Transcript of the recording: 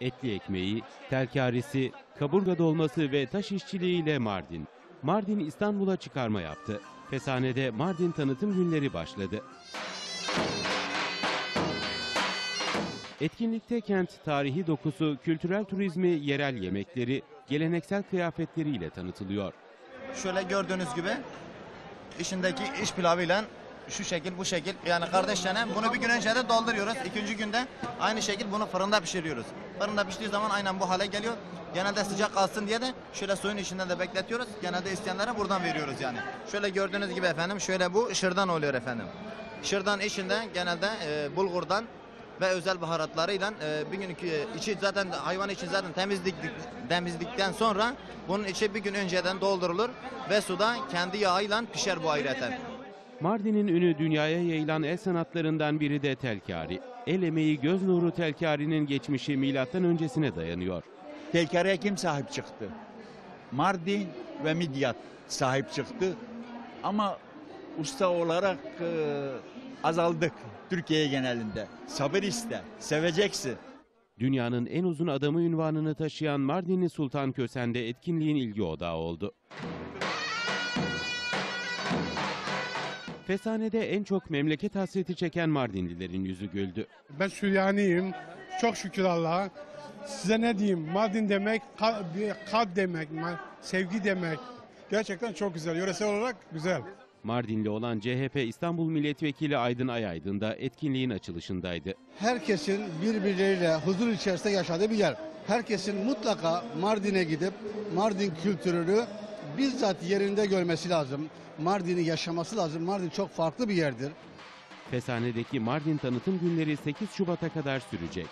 Etli ekmeği, telkarisi, kaburga dolması ve taş işçiliğiyle Mardin. Mardin İstanbul'a çıkarma yaptı. Fesane'de Mardin tanıtım günleri başladı. Etkinlikte kent tarihi dokusu, kültürel turizmi, yerel yemekleri, geleneksel kıyafetleriyle tanıtılıyor. Şöyle gördüğünüz gibi içindeki iş pilavıyla şu şekil bu şekil yani kardeşlerine bunu bir gün önce de dolduruyoruz. İkinci günde aynı şekil bunu fırında pişiriyoruz. Fırında piştiği zaman aynen bu hale geliyor. Genelde sıcak kalsın diye de şöyle suyun içinde de bekletiyoruz. Genelde isteyenlere buradan veriyoruz yani. Şöyle gördüğünüz gibi efendim şöyle bu şırdan oluyor efendim. Şırdan içinde genelde e, bulgurdan ve özel baharatlarıyla e, bir gün iki- içi zaten hayvan için zaten temizlik temizlikten sonra bunun içi bir gün önceden doldurulur ve suda kendi yağıyla pişer bu ayrıca. Mardin'in ünü dünyaya yayılan el sanatlarından biri de telkari. El emeği göz nuru telkarinin geçmişi milattan öncesine dayanıyor. Telkareye kim sahip çıktı? Mardin ve Midyat sahip çıktı. Ama usta olarak e, azaldık Türkiye genelinde. Sabır iste, seveceksin. Dünyanın en uzun adamı ünvanını taşıyan Mardinli Sultan Kösen de etkinliğin ilgi odağı oldu. Fesane'de en çok memleket hasreti çeken Mardinlilerin yüzü güldü. Ben Süryaniyim. Çok şükür Allah'a. Size ne diyeyim? Mardin demek, ka- bir kad demek, sevgi demek. Gerçekten çok güzel. Yöresel olarak güzel. Mardinli olan CHP İstanbul Milletvekili Aydın Ayaydın da etkinliğin açılışındaydı. herkesin birbirleriyle huzur içerisinde yaşadığı bir yer. Herkesin mutlaka Mardin'e gidip Mardin kültürünü bizzat yerinde görmesi lazım. Mardin'i yaşaması lazım. Mardin çok farklı bir yerdir. Fesane'deki Mardin tanıtım günleri 8 Şubat'a kadar sürecek.